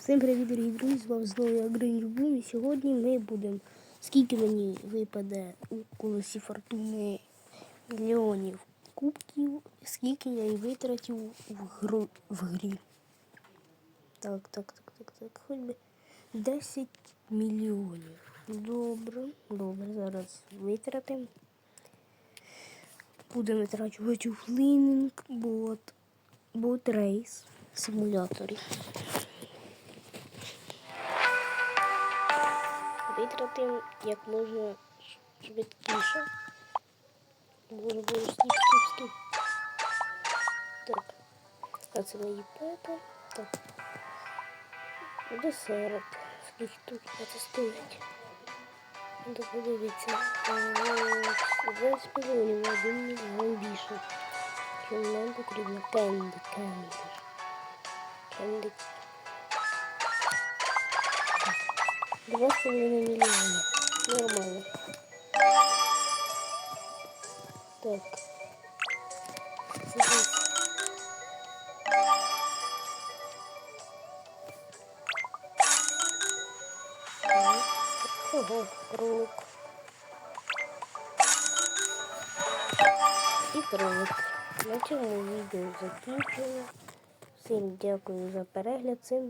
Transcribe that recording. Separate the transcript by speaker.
Speaker 1: Всім привіт, дорогі друзі! З вами знову я Гринч Блум. І сьогодні ми будемо. Скільки мені випаде у колесі фортуни мільйонів кубків, скільки я і витратив в, гру, в грі. Так, так, так, так, так. Хоч би 10 мільйонів. Добре, добре, зараз витратимо. Будемо витрачувати у флінінг, бот, бот рейс, симуляторі. Витратимо як можна швидкіше. Може було скіп, скіп, скіп. Так. А це мої пепа. Так. Десерт. Скільки тут це стоїть? Треба подивитися. Зараз мільйонів на один мільйон більше. Що нам потрібно? Кенді, кенді. Кенді. Два с половиной миллиона. Нормально. Так. Ого, кролик. І кролик. На цьому відео закінчено. Всім дякую за перегляд. Цим